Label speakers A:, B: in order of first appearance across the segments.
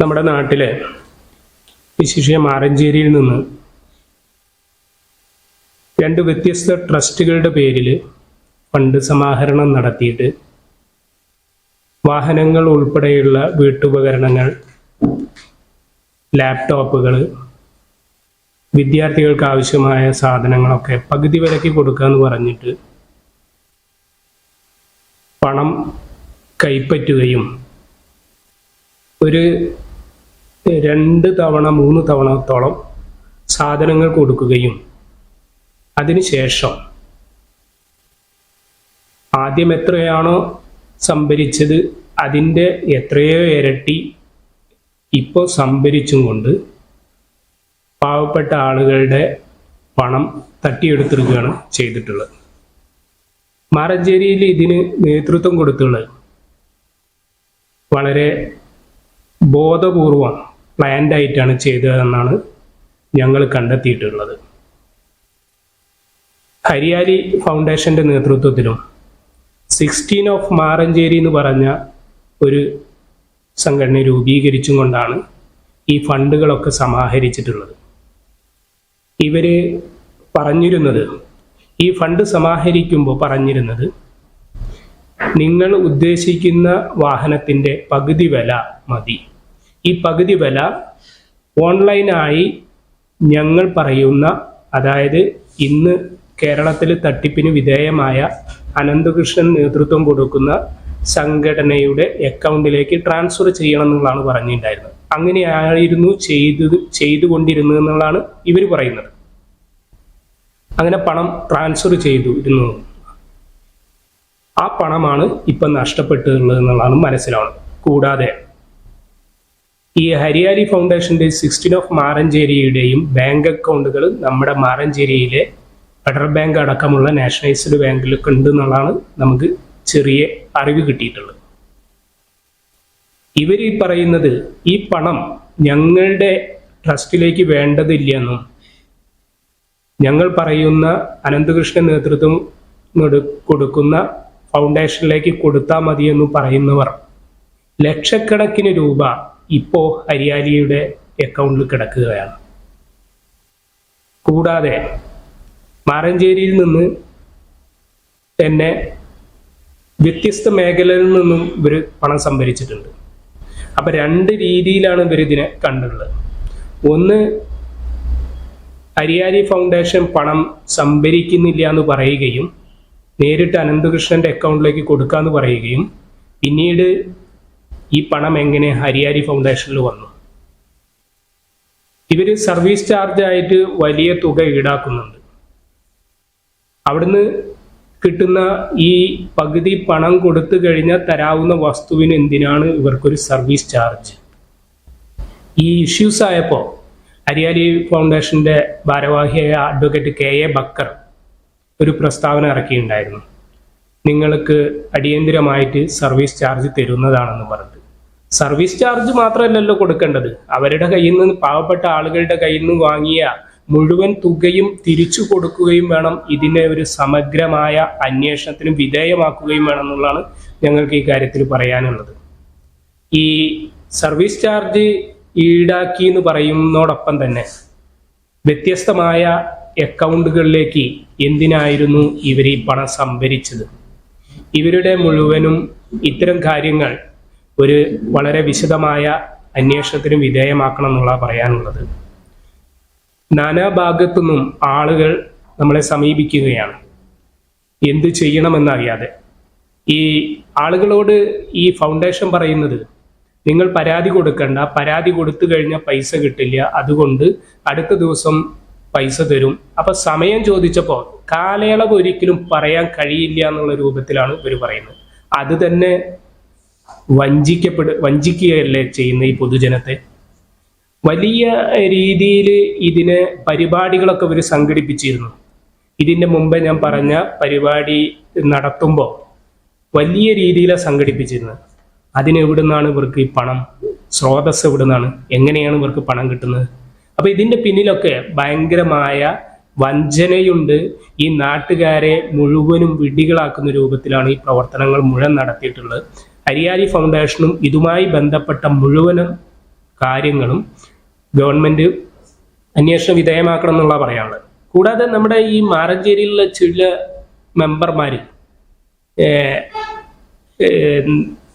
A: നമ്മുടെ നാട്ടിലെ വിശിഷ്യ മാറഞ്ചേരിയിൽ നിന്ന് രണ്ട് വ്യത്യസ്ത ട്രസ്റ്റുകളുടെ പേരിൽ ഫണ്ട് സമാഹരണം നടത്തിയിട്ട് വാഹനങ്ങൾ ഉൾപ്പെടെയുള്ള വീട്ടുപകരണങ്ങൾ ലാപ്ടോപ്പുകൾ വിദ്യാർത്ഥികൾക്ക് ആവശ്യമായ സാധനങ്ങളൊക്കെ പകുതി വിലയ്ക്ക് കൊടുക്കാന്ന് പറഞ്ഞിട്ട് പണം കൈപ്പറ്റുകയും ഒരു രണ്ട് തവണ മൂന്ന് തവണത്തോളം സാധനങ്ങൾ കൊടുക്കുകയും അതിനുശേഷം ആദ്യം എത്രയാണോ സംഭരിച്ചത് അതിന്റെ എത്രയോ ഇരട്ടി ഇപ്പോൾ സംഭരിച്ചും കൊണ്ട് പാവപ്പെട്ട ആളുകളുടെ പണം തട്ടിയെടുത്തിരിക്കുകയാണ് ചെയ്തിട്ടുള്ളത്. മാറഞ്ചേരിയിൽ ഇതിന് നേതൃത്വം കൊടുത്തുള്ളത് വളരെ ബോധപൂർവം പ്ലാൻഡ് ആയിട്ടാണ് ചെയ്തതെന്നാണ് ഞങ്ങൾ കണ്ടെത്തിയിട്ടുള്ളത്. ഹരിയാലി ഫൗണ്ടേഷന്റെ നേതൃത്വത്തിലും സിക്സ്റ്റീൻ ഓഫ് മാറഞ്ചേരി എന്ന് പറഞ്ഞ ഒരു സംഘടന രൂപീകരിച്ചും കൊണ്ടാണ് ഈ ഫണ്ടുകളൊക്കെ സമാഹരിച്ചിട്ടുള്ളത്. ഇവർ പറഞ്ഞിരുന്നത് ഈ ഫണ്ട് സമാഹരിക്കുമ്പോൾ പറഞ്ഞിരുന്നത് നിങ്ങൾ ഉദ്ദേശിക്കുന്ന വാഹനത്തിന്റെ പകുതി വില മതി. ഈ പകുതി വില ഓൺലൈനായി ഞങ്ങൾ പറയുന്ന അതായത് ഇന്ന് കേരളത്തിൽ തട്ടിപ്പിന് വിധേയമായ അനന്തകൃഷ്ണൻ നേതൃത്വം കൊടുക്കുന്ന സംഘടനയുടെ അക്കൗണ്ടിലേക്ക് ട്രാൻസ്ഫർ ചെയ്യണം എന്നുള്ളതാണ് പറഞ്ഞിട്ടുണ്ടായിരുന്നത്. അങ്ങനെയായിരുന്നു ചെയ്തത് ചെയ്തുകൊണ്ടിരുന്നത് എന്നുള്ളതാണ് ഇവർ പറയുന്നത്. അങ്ങനെ പണം ട്രാൻസ്ഫർ ചെയ്തു ഇരുന്നു. ആ പണമാണ് ഇപ്പം നഷ്ടപ്പെട്ടുള്ളത് എന്നുള്ളതാണ് മനസ്സിലാവുന്നത്. കൂടാതെ ഈ ഹരിയാലി ഫൗണ്ടേഷന്റെ സിക്സ്റ്റീൻ ഓഫ് മാറഞ്ചേരിയുടെയും ബാങ്ക് അക്കൗണ്ടുകൾ നമ്മുടെ മാറഞ്ചേരിയിലെ ഫെഡറൽ ബാങ്ക് അടക്കമുള്ള നാഷണലൈസ്ഡ് ബാങ്കിലൊക്കെ ഉണ്ട് എന്നുള്ളതാണ് നമുക്ക് ചെറിയ അറിവ് കിട്ടിയിട്ടുള്ളത്. ഇവർ ഈ പറയുന്നത് ഈ പണം ഞങ്ങളുടെ ട്രസ്റ്റിലേക്ക് വേണ്ടതില്ല എന്നും ഞങ്ങൾ പറയുന്ന അനന്തകൃഷ്ണൻ നേതൃത്വം കൊടുക്കുന്ന ഫൗണ്ടേഷനിലേക്ക് കൊടുത്താൽ മതിയെന്ന് പറയുന്നവർ ലക്ഷക്കണക്കിന് രൂപ ഇപ്പോ ഹരിയാലിയുടെ അക്കൗണ്ടിൽ കിടക്കുകയാണ്. കൂടാതെ മാറഞ്ചേരിയിൽ നിന്ന് തന്നെ വ്യത്യസ്ത മേഖലയിൽ നിന്നും ഇവർ പണം സംഭരിച്ചിട്ടുണ്ട്. അപ്പൊ രണ്ട് രീതിയിലാണ് ഇവർ ഇതിനെ കണ്ടുള്ളത്. ഒന്ന് ഹരിയാലി ഫൗണ്ടേഷൻ പണം സംഭരിക്കുന്നില്ല എന്ന് പറയുകയും നേരിട്ട് അനന്തകൃഷ്ണന്റെ അക്കൗണ്ടിലേക്ക് കൊടുക്കാന്ന് പറയുകയും പിന്നീട് ഈ പണം എങ്ങനെ ഹരിയാരി ഫൗണ്ടേഷനിൽ വന്നു? ഇവർ സർവീസ് ചാർജ് ആയിട്ട് വലിയ തുക ഈടാക്കുന്നുണ്ട്. അവിടുന്ന് കിട്ടുന്ന ഈ പകുതി പണം കൊടുത്തു കഴിഞ്ഞാൽ തരാവുന്ന വസ്തുവിന് എന്തിനാണ് ഇവർക്കൊരു സർവീസ് ചാർജ്? ഈ ഇഷ്യൂസ് ആയപ്പോൾ ഹരിയാലി ഫൗണ്ടേഷന്റെ ഭാരവാഹിയായ അഡ്വക്കേറ്റ് കെ എ ബക്കർ ഒരു പ്രസ്താവന ഇറക്കിയിട്ടുണ്ടായിരുന്നു. നിങ്ങൾക്ക് അടിയന്തിരമായിട്ട് സർവീസ് ചാർജ് തരുന്നതാണെന്ന് പറഞ്ഞിട്ട്. സർവീസ് ചാർജ് മാത്രമല്ലല്ലോ കൊടുക്കേണ്ടത്. അവരുടെ കയ്യിൽ നിന്ന് പാവപ്പെട്ട ആളുകളുടെ കയ്യിൽ നിന്ന് വാങ്ങിയ മുഴുവൻ തുകയും തിരിച്ചു കൊടുക്കുകയും വേണം. ഇതിനെ ഒരു സമഗ്രമായ അന്വേഷണത്തിന് വിധേയമാക്കുകയും വേണം എന്നുള്ളതാണ് ഞങ്ങൾക്ക് ഈ കാര്യത്തിൽ പറയാനുള്ളത്. ഈ സർവീസ് ചാർജ് ഈടാക്കി എന്ന് പറയുന്നതോടൊപ്പം തന്നെ വ്യത്യസ്തമായ അക്കൗണ്ടുകളിലേക്ക് എന്തിനായിരുന്നു ഇവർ ഈ പണം സംഭരിച്ചത്? ഇവരുടെ മുഴുവനും ഇത്തരം കാര്യങ്ങൾ ഒരു വളരെ വിശദമായ അന്വേഷണത്തിന് വിധേയമാക്കണം എന്നുള്ള പറയാനുള്ളത്. നാനാഭാഗത്തു നിന്നും ആളുകൾ നമ്മളെ സമീപിക്കുകയാണ്. എന്ത് ചെയ്യണമെന്നറിയാതെ. ഈ ആളുകളോട് ഈ ഫൗണ്ടേഷൻ പറയുന്നത് നിങ്ങൾ പരാതി കൊടുക്കണ്ട പരാതി കൊടുത്തു കഴിഞ്ഞാൽ പൈസ കിട്ടില്ല അതുകൊണ്ട് അടുത്ത ദിവസം പൈസ തരും. അപ്പൊ സമയം ചോദിച്ചപ്പോൾ കാലയളവ് ഒരിക്കലും പറയാൻ കഴിയില്ല എന്നുള്ള രൂപത്തിലാണ് ഇവർ പറയുന്നത്. അത് തന്നെ വഞ്ചിക്കപ്പെട് വഞ്ചിക്കുകയല്ലേ ചെയ്യുന്ന ഈ പൊതുജനത്തെ. വലിയ രീതിയിൽ ഇതിന് പരിപാടികളൊക്കെ ഇവർ സംഘടിപ്പിച്ചിരുന്നു. ഇതിന്റെ മുമ്പേ ഞാൻ പറഞ്ഞ പരിപാടി നടത്തുമ്പോൾ വലിയ രീതിയിലാണ് സംഘടിപ്പിച്ചിരുന്നത്. അതിനെവിടെ നിന്നാണ് ഇവർക്ക് ഈ പണം? സ്രോതസ് എവിടുന്നാണ്? എങ്ങനെയാണ് ഇവർക്ക് പണം കിട്ടുന്നത്? അപ്പൊ ഇതിന്റെ പിന്നിലൊക്കെ ഭയങ്കരമായ വഞ്ചനയുണ്ട്. ഈ നാട്ടുകാരെ മുഴുവനും വിഡ്ഢികളാക്കുന്ന രൂപത്തിലാണ് ഈ പ്രവർത്തനങ്ങൾ മുഴുവൻ നടത്തിയിട്ടുള്ളത്. ഹരിയാലി ഫൗണ്ടേഷനും ഇതുമായി ബന്ധപ്പെട്ട മുഴുവനും കാര്യങ്ങളും ഗവൺമെന്റ് അന്വേഷണ വിധേയമാക്കണം എന്നുള്ള പറയാനുള്ളത്. കൂടാതെ നമ്മുടെ ഈ മാറഞ്ചേരിയിലുള്ള ചില മെമ്പർമാർ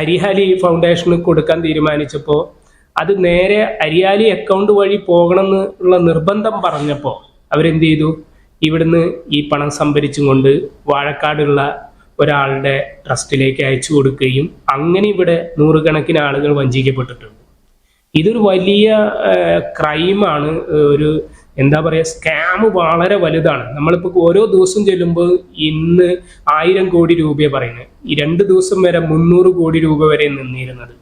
A: അരിഹാലി ഫൗണ്ടേഷന് കൊടുക്കാൻ തീരുമാനിച്ചപ്പോൾ അത് നേരെ അരിയാലി അക്കൗണ്ട് വഴി പോകണമെന്നുള്ള നിർബന്ധം പറഞ്ഞപ്പോൾ അവരെന്ത് ചെയ്തു? ഇവിടുന്ന് ഈ പണം സംഭരിച്ചും കൊണ്ട് വാഴക്കാടുള്ള ഒരാളുടെ ട്രസ്റ്റിലേക്ക് അയച്ചു കൊടുക്കുകയും അങ്ങനെ ഇവിടെ നൂറുകണക്കിന് ആളുകൾ വഞ്ചിക്കപ്പെട്ടിട്ടുണ്ട്. ഇതൊരു വലിയ ക്രൈമാണ് ഒരു എന്താ പറയുക സ്കാം വളരെ വലുതാണ്. നമ്മളിപ്പോൾ ഓരോ ദിവസം ചെല്ലുമ്പോൾ ഇന്ന് ആയിരം കോടി രൂപയെ പറയുന്നത്. ഈ രണ്ട് ദിവസം വരെ മുന്നൂറ് കോടി രൂപ വരെ നിന്നിരുന്നത്.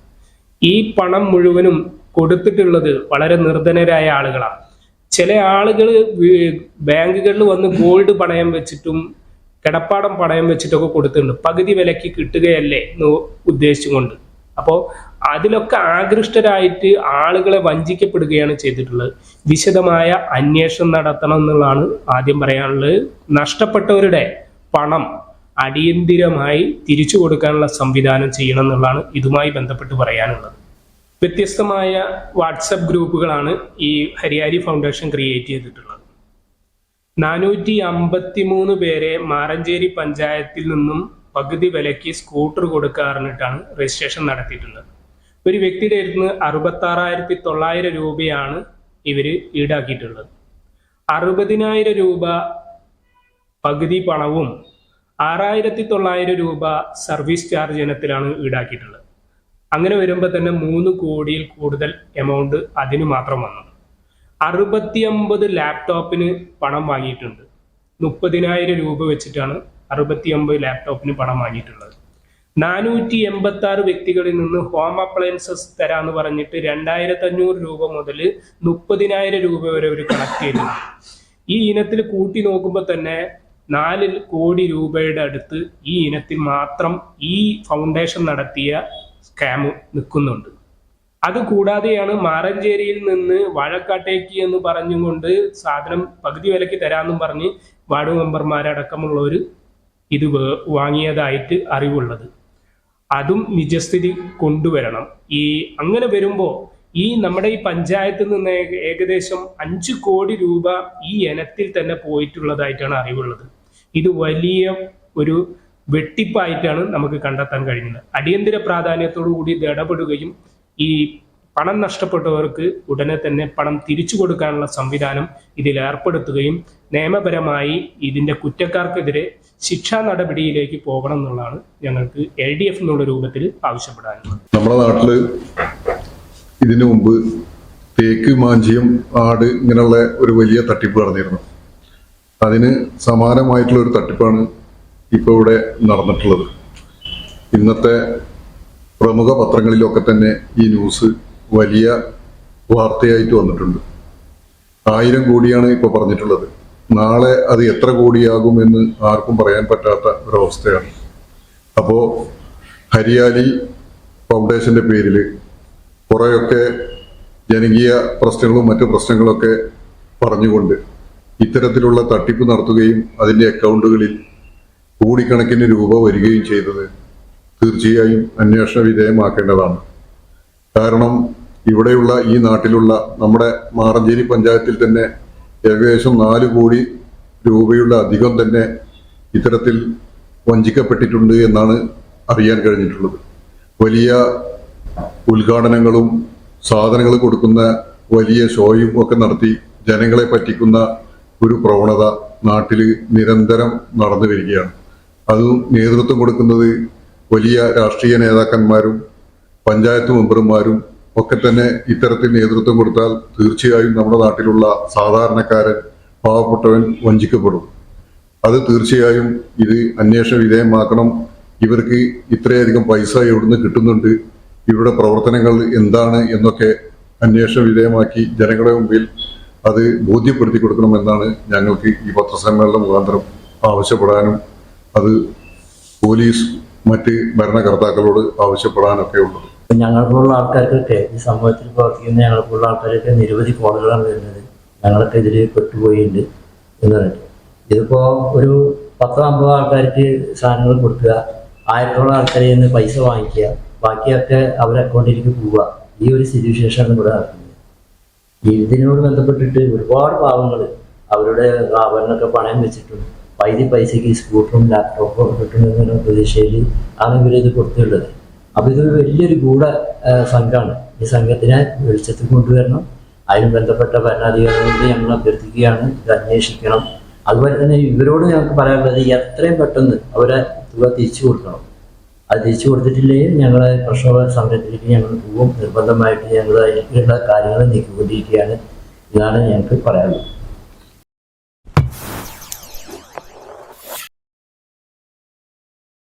A: ഈ പണം മുഴുവനും കൊടുത്തിട്ടുള്ളത് വളരെ നിർധനരായ ആളുകളാണ്. ചില ആളുകൾ ബാങ്കുകളിൽ വന്ന് ഗോൾഡ് പണയം വെച്ചിട്ടും കിടപ്പാടം പണയം വെച്ചിട്ടൊക്കെ കൊടുത്തിട്ടുണ്ട്. പകുതി വിലക്ക് കിട്ടുകയല്ലേ എന്ന് ഉദ്ദേശിച്ചുകൊണ്ട്. അപ്പോൾ അതിലൊക്കെ ആകൃഷ്ടരായിട്ട് ആളുകളെ വഞ്ചിക്കപ്പെടുകയാണ് ചെയ്തിട്ടുള്ളത്. വിശദമായ അന്വേഷണം നടത്തണം എന്നുള്ളതാണ് ആദ്യം പറയാനുള്ളത്. നഷ്ടപ്പെട്ടവരുടെ പണം അടിയന്തിരമായി തിരിച്ചു കൊടുക്കാനുള്ള സംവിധാനം ചെയ്യണം എന്നുള്ളതാണ് ഇതുമായി ബന്ധപ്പെട്ട് പറയാനുള്ളത്. വ്യത്യസ്തമായ വാട്സപ്പ് ഗ്രൂപ്പുകളാണ് ഈ ഹരിയാരി ഫൗണ്ടേഷൻ ക്രിയേറ്റ് ചെയ്തിട്ടുള്ളത്. നാനൂറ്റി അമ്പത്തി മൂന്ന് പേരെ മാറഞ്ചേരി പഞ്ചായത്തിൽ നിന്നും പകുതി വിലയ്ക്ക് സ്കൂട്ടർ കൊടുക്കാറിട്ടാണ് രജിസ്ട്രേഷൻ നടത്തിയിട്ടുള്ളത്. ഒരു വ്യക്തിയുടെ അടുത്ത് അറുപത്തി ആറായിരത്തി തൊള്ളായിരം രൂപയാണ് ഇവർ ഈടാക്കിയിട്ടുള്ളത്. അറുപതിനായിരം രൂപ പകുതി പണവും ആറായിരത്തി തൊള്ളായിരം രൂപ സർവീസ് ചാർജ് ഇനത്തിലാണ് ഈടാക്കിയിട്ടുള്ളത്. അങ്ങനെ വരുമ്പോൾ തന്നെ മൂന്ന് കോടിയിൽ കൂടുതൽ എമൗണ്ട് അതിന് മാത്രം വന്നു. അറുപത്തിയൊമ്പത് ലാപ്ടോപ്പിന് പണം വാങ്ങിയിട്ടുണ്ട്. മുപ്പതിനായിരം രൂപ വെച്ചിട്ടാണ് അറുപത്തിയൊമ്പത് ലാപ്ടോപ്പിന് പണം വാങ്ങിയിട്ടുള്ളത്. നാനൂറ്റി എൺപത്തി ആറ് വ്യക്തികളിൽ നിന്ന് ഹോം അപ്ലയൻസസ് തരാന്ന് പറഞ്ഞിട്ട് രണ്ടായിരത്തി അഞ്ഞൂറ് രൂപ മുതൽ മുപ്പതിനായിരം രൂപ വരെ ഒരു കണക്ട് ചെയ്തിട്ടുണ്ട് ഈ ഇനത്തിൽ കൂട്ടി നോക്കുമ്പോൾ തന്നെ നാല് കോടി രൂപയുടെ അടുത്ത് ഈ ഇനത്തിൽ മാത്രം ഈ ഫൗണ്ടേഷൻ നടത്തിയ സ്കാം നിൽക്കുന്നുണ്ട്. അത് കൂടാതെയാണ് മാറഞ്ചേരിയിൽ നിന്ന് വാഴക്കാട്ടേക്ക് എന്ന് പറഞ്ഞുകൊണ്ട് സാധനം പകുതി വിലയ്ക്ക് തരാമെന്നും പറഞ്ഞ് വാർഡ് മെമ്പർമാരടക്കമുള്ളവർ ഇത് വാങ്ങിയതായിട്ട് അറിവുള്ളത്. അതും നിജസ്ഥിതി കൊണ്ടുവരണം. ഈ അങ്ങനെ വരുമ്പോൾ ഈ നമ്മുടെ ഈ പഞ്ചായത്തിൽ നിന്ന് ഏക- ഏകദേശം അഞ്ച് കോടി രൂപ ഈ ഇനത്തിൽ തന്നെ പോയിട്ടുള്ളതായിട്ടാണ് അറിവുള്ളത്. ഇത് വലിയ ഒരു വെട്ടിപ്പായിട്ടാണ് നമുക്ക് കണ്ടെത്താൻ കഴിയുന്നത്. അടിയന്തര പ്രാധാന്യത്തോടു കൂടി ഇത് ഇടപെടുകയും ഈ പണം നഷ്ടപ്പെട്ടവർക്ക് ഉടനെ തന്നെ പണം തിരിച്ചു കൊടുക്കാനുള്ള സംവിധാനം ഇതിൽ ഏർപ്പെടുത്തുകയും നിയമപരമായി ഇതിന്റെ കുറ്റക്കാർക്കെതിരെ ശിക്ഷാ നടപടിയിലേക്ക് പോകണം എന്നുള്ളതാണ് ഞങ്ങൾക്ക് എൽ ഡി എഫ് എന്നുള്ള രൂപത്തിൽ ആവശ്യപ്പെടാനുള്ളത്.
B: നമ്മുടെ നാട്ടിൽ ഇതിനു മുമ്പ് തേക്ക് മാഞ്ചിയം ആട് ഇങ്ങനെയുള്ള ഒരു വലിയ തട്ടിപ്പ് നടന്നിരുന്നു. അതിന് സമാനമായിട്ടുള്ള ഒരു തട്ടിപ്പാണ് ഇപ്പോൾ ഇവിടെ നടന്നിട്ടുള്ളത്. ഇന്നത്തെ പ്രമുഖ പത്രങ്ങളിലൊക്കെ തന്നെ ഈ ന്യൂസ് വലിയ വാർത്തയായിട്ട് വന്നിട്ടുണ്ട്. ആയിരം കോടിയാണ് ഇപ്പോൾ പറഞ്ഞിട്ടുള്ളത്. നാളെ അത് എത്ര കോടിയാകും എന്ന് ആർക്കും പറയാൻ പറ്റാത്ത ഒരവസ്ഥയാണ്. അപ്പോൾ ഹരിയാലി ഫൗണ്ടേഷന്റെ പേരിൽ കുറേയൊക്കെ ജനകീയ പ്രശ്നങ്ങളും മറ്റു പ്രശ്നങ്ങളൊക്കെ പറഞ്ഞുകൊണ്ട് ഇത്തരത്തിലുള്ള തട്ടിപ്പ് നടത്തുകയും അതിന്റെ അക്കൗണ്ടുകളിൽ കോടിക്കണക്കിന് രൂപ വരികയും ചെയ്തത് തീർച്ചയായും അന്വേഷണ വിധേയമാക്കേണ്ടതാണ്. കാരണം ഇവിടെയുള്ള ഈ നാട്ടിലുള്ള നമ്മുടെ മാറഞ്ചേരി പഞ്ചായത്തിൽ തന്നെ ഏകദേശം നാല് കോടി രൂപയുള്ള അധികം തന്നെ ഇത്തരത്തിൽ വഞ്ചിക്കപ്പെട്ടിട്ടുണ്ട് എന്നാണ് അറിയാൻ കഴിഞ്ഞിട്ടുള്ളത്. വലിയ ഉദ്ഘാടനങ്ങളും സാധനങ്ങൾ കൊടുക്കുന്ന വലിയ ഷോയും ഒക്കെ നടത്തി ജനങ്ങളെ പറ്റിക്കുന്ന ഒരു പ്രവണത നാട്ടിൽ നിരന്തരം നടന്നു വരികയാണ്. അതും നേതൃത്വം കൊടുക്കുന്നത് വലിയ രാഷ്ട്രീയ നേതാക്കന്മാരും പഞ്ചായത്ത് മെമ്പർമാരും ഒക്കെ തന്നെ ഇത്തരത്തിൽ നേതൃത്വം കൊടുത്താൽ തീർച്ചയായും നമ്മുടെ നാട്ടിലുള്ള സാധാരണക്കാരൻ പാവപ്പെട്ടവൻ വഞ്ചിക്കപ്പെടും. അത് തീർച്ചയായും ഇത് അന്വേഷണ വിധേയമാക്കണം. ഇവർക്ക് ഇത്രയധികം പൈസ എവിടുന്ന് കിട്ടുന്നുണ്ട്? ഇവരുടെ പ്രവർത്തനങ്ങൾ എന്താണ്? എന്നൊക്കെ അന്വേഷണ വിധേയമാക്കി ജനങ്ങളുടെ മുമ്പിൽ അത് ബോധ്യപ്പെടുത്തി കൊടുക്കണമെന്നാണ് ഞങ്ങൾക്ക് ഈ പത്രസമ്മേളനം മുഖാന്തരം ആവശ്യപ്പെടാനും അത് പോലീസ് മറ്റ് ഭരണകർത്താക്കളോട് ആവശ്യപ്പെടാനൊക്കെ ഉള്ളത്.
C: ഞങ്ങൾക്കുള്ള ആൾക്കാർക്കൊക്കെ ഈ സംഭവത്തിൽ പ്രവർത്തിക്കുന്ന ഞങ്ങൾക്കുള്ള ആൾക്കാരൊക്കെ നിരവധി കോളുകളാണ് വരുന്നത്. ഞങ്ങളൊക്കെ ഇതിൽ പെട്ടുപോയിട്ടുണ്ട് എന്ന് പറഞ്ഞിട്ട്. ഇതിപ്പോ ഒരു പത്തോ അമ്പതോ ആൾക്കാർക്ക് സാധനങ്ങൾ കൊടുക്കുക ആയിരത്തോളം ആൾക്കാരിൽ നിന്ന് പൈസ വാങ്ങിക്കുക ബാക്കിയൊക്കെ അവരുടെ അക്കൗണ്ടിലേക്ക് പോവുക. ഈ ഒരു സ്ഥിതിവിശേഷമാണ് ഇവിടെ നടക്കുന്നത്. ഇതിനോട് ബന്ധപ്പെട്ടിട്ട് ഒരുപാട് പാവങ്ങൾ അവരുടെ ആഭരണമൊക്കെ പണയം വെച്ചിട്ടും പൈതി പൈസയ്ക്ക് സ്കൂട്ടറും ലാപ്ടോപ്പും കിട്ടുന്ന പ്രതീക്ഷയിൽ ആണ് ഇവരിത് കൊടുത്തിട്ടുള്ളത്. അപ്പോൾ ഇതൊരു വലിയൊരു ഗൂഢ സംഘമാണ് ഈ സംഘത്തിനെ വെളിച്ചത്തിൽ കൊണ്ടുവരണം. അതിന് ബന്ധപ്പെട്ട ഭരണാധികാരികളോട് ഞങ്ങൾ അഭ്യർത്ഥിക്കുകയാണ്. ഇത് അന്വേഷിക്കണം. അതുപോലെ തന്നെ ഇവരോട് ഞങ്ങൾക്ക് പറയാനുള്ളത് എത്രയും പെട്ടെന്ന് അവരെ തുക തിരിച്ചു കൊടുക്കണം. അത് തിരിച്ചു കൊടുത്തിട്ടില്ലെങ്കിൽ ഞങ്ങളെ പ്രശ്നമുള്ള സമരത്തിലേക്ക് ഞങ്ങൾ പോകും. നിർബന്ധമായിട്ട് ഞങ്ങൾ അതിനുള്ള കാര്യങ്ങൾ നീക്കിക്കൊണ്ടിരിക്കുകയാണ്. ഇതാണ് ഞങ്ങൾക്ക് പറയാനുള്ളത്.